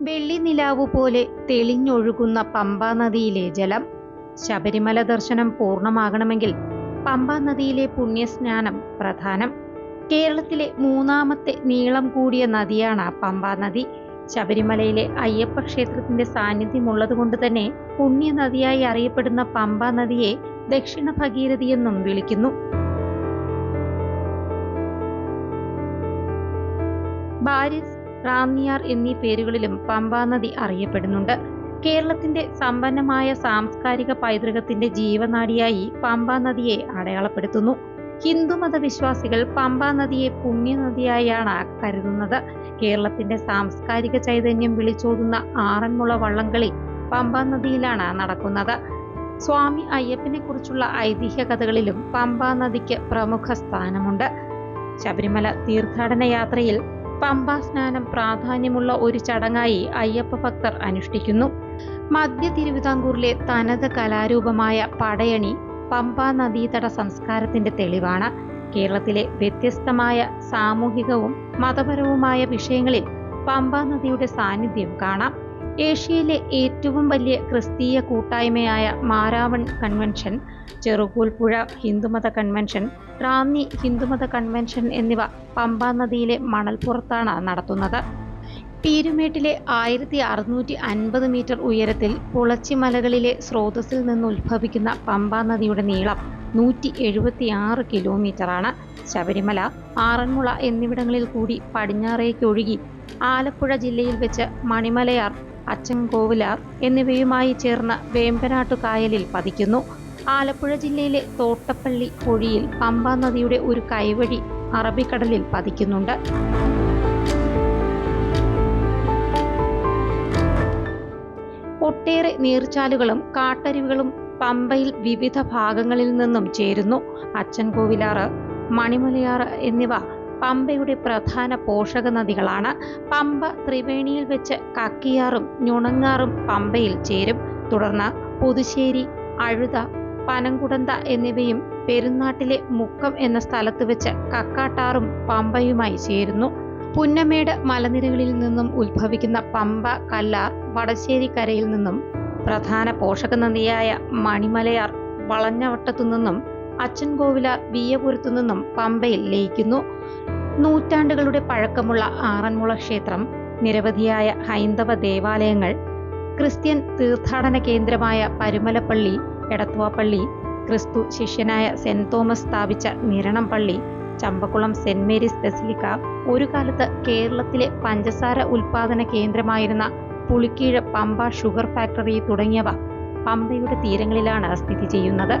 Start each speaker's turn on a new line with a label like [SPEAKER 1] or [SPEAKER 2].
[SPEAKER 1] വെള്ളി നിലാവു പോലെ തെളിഞ്ഞൊഴുകുന്ന പമ്പാ നദിയിലെ ജലം ശബരിമല ദർശനം പൂർണമാകണമെങ്കിൽ പമ്പാ നദിയിലെ പുണ്യസ്നാനം പ്രധാനം. കേരളത്തിലെ മൂന്നാമത്തെ നീളം കൂടിയ നദിയാണ് പമ്പാ നദി ശബരിമലയിലെ അയ്യപ്പ ക്ഷേത്രത്തിന്റെ സാന്നിധ്യമുള്ളതുകൊണ്ട് തന്നെ പുണ്യനദിയായി അറിയപ്പെടുന്ന പമ്പാ നദിയെ ദക്ഷിണ ഭഗീരഥി എന്നും വിളിക്കുന്നു. ബാരിസ് റാന്നിയാർ എന്നീ പേരുകളിലും പമ്പാ നദി അറിയപ്പെടുന്നുണ്ട്. കേരളത്തിന്റെ സമ്പന്നമായ സാംസ്കാരിക പൈതൃകത്തിന്റെ ജീവനാടിയായി പമ്പാ നദിയെ അടയാളപ്പെടുത്തുന്നു. ഹിന്ദുമത വിശ്വാസികൾ പമ്പാ നദിയെ പുണ്യനദിയായാണ് കരുതുന്നത്. കേരളത്തിന്റെ സാംസ്കാരിക ചൈതന്യം വിളിച്ചോതുന്ന ആറന്മുള വള്ളംകളി പമ്പാ നദിയിലാണ് നടക്കുന്നത്. സ്വാമി അയ്യപ്പനെ കുറിച്ചുള്ള ഐതിഹ്യ കഥകളിലും പമ്പാ നദിക്ക് പ്രമുഖ സ്ഥാനമുണ്ട്. ശബരിമല തീർത്ഥാടന യാത്രയിൽ പമ്പാ സ്നാനം പ്രാധാന്യമുള്ള ഒരു ചടങ്ങായി അയ്യപ്പ ഭക്തർ അനുഷ്ഠിക്കുന്നു. മധ്യ തിരുവിതാംകൂറിലെ തനത് കലാരൂപമായ പടയണി പമ്പാ നദീതട സംസ്കാരത്തിന്റെ തെളിവാണ്. കേരളത്തിലെ വ്യത്യസ്തമായ സാമൂഹികവും മതപരവുമായ വിഷയങ്ങളിൽ പമ്പാ നദിയുടെ സാന്നിധ്യം കാണാം. ഏഷ്യയിലെ ഏറ്റവും വലിയ ക്രിസ്തീയ കൂട്ടായ്മയായ മാരാവൺ കൺവെൻഷൻ ചെറുകൂൽപ്പുഴ ഹിന്ദുമത കൺവെൻഷൻ റാന്നി ഹിന്ദുമത കൺവെൻഷൻ എന്നിവ പമ്പാ നദിയിലെ മണൽപ്പുറത്താണ് നടത്തുന്നത്. പീരുമേട്ടിലെ ആയിരത്തി അറുന്നൂറ്റി അൻപത് മീറ്റർ ഉയരത്തിൽ പുളച്ചിമലകളിലെ സ്രോതസ്സിൽ നിന്ന് ഉത്ഭവിക്കുന്ന പമ്പാ നദിയുടെ നീളം നൂറ്റി എഴുപത്തിയാറ് കിലോമീറ്ററാണ്. ശബരിമല ആറന്മുള എന്നിവിടങ്ങളിൽ കൂടി പടിഞ്ഞാറേക്കൊഴുകി ആലപ്പുഴ ജില്ലയിൽ വെച്ച് മണിമലയാർ അച്ചൻകോവിലാർ എന്നിവയുമായി ചേർന്ന വേമ്പനാട്ടു കായലിൽ പതിക്കുന്നു. ആലപ്പുഴ ജില്ലയിലെ തോട്ടപ്പള്ളി പൊഴിയിൽ പമ്പാ നദിയുടെ ഒരു കൈവഴി അറബിക്കടലിൽ പതിക്കുന്നുണ്ട്. ഒട്ടേറെ നീർച്ചാലുകളും കാട്ടരുവികളും പമ്പയിൽ വിവിധ ഭാഗങ്ങളിൽ നിന്നും ചേരുന്നു. അച്ചൻകോവിലാറ് മണിമലയാറ് എന്നിവ പമ്പയുടെ പ്രധാന പോഷക നദികളാണ്. പമ്പ ത്രിവേണിയിൽ വെച്ച് കക്കിയാറും ഞുണങ്ങാറും പമ്പയിൽ ചേരും. തുടർന്ന് പുതുശ്ശേരി അഴുത പനങ്കുടന്ത എന്നിവയും പെരുന്നാട്ടിലെ മുക്കം എന്ന സ്ഥലത്ത് വെച്ച് കക്കാട്ടാറും പമ്പയുമായി ചേരുന്നു. പുന്നമേട് മലനിരകളിൽ നിന്നും ഉത്ഭവിക്കുന്ന പമ്പ കല്ലാർ വടശ്ശേരിക്കരയിൽ നിന്നും പ്രധാന പോഷക നദിയായ മണിമലയാർ വളഞ്ഞവട്ടത്തു നിന്നും അച്ഛൻകോവില വിയപുരത്തു നിന്നും പമ്പയിൽ ലയിക്കുന്നു. നൂറ്റാണ്ടുകളുടെ പഴക്കമുള്ള ആറന്മുള ക്ഷേത്രം നിരവധിയായ ഹൈന്ദവ ദേവാലയങ്ങൾ ക്രിസ്ത്യൻ തീർത്ഥാടന കേന്ദ്രമായ പരുമലപ്പള്ളി എടത്തുവാപ്പള്ളി ക്രിസ്തു ശിഷ്യനായ സെന്റ് തോമസ് സ്ഥാപിച്ച നിരണം പള്ളി ചമ്പക്കുളം സെന്റ് മേരീസ് ബസിലിക്ക ഒരു കാലത്ത് കേരളത്തിലെ പഞ്ചസാര ഉൽപാദന കേന്ദ്രമായിരുന്ന പുളിക്കീഴ് പമ്പ ഷുഗർ ഫാക്ടറി തുടങ്ങിയവ പമ്പയുടെ തീരങ്ങളിലാണ് സ്ഥിതി ചെയ്യുന്നത്.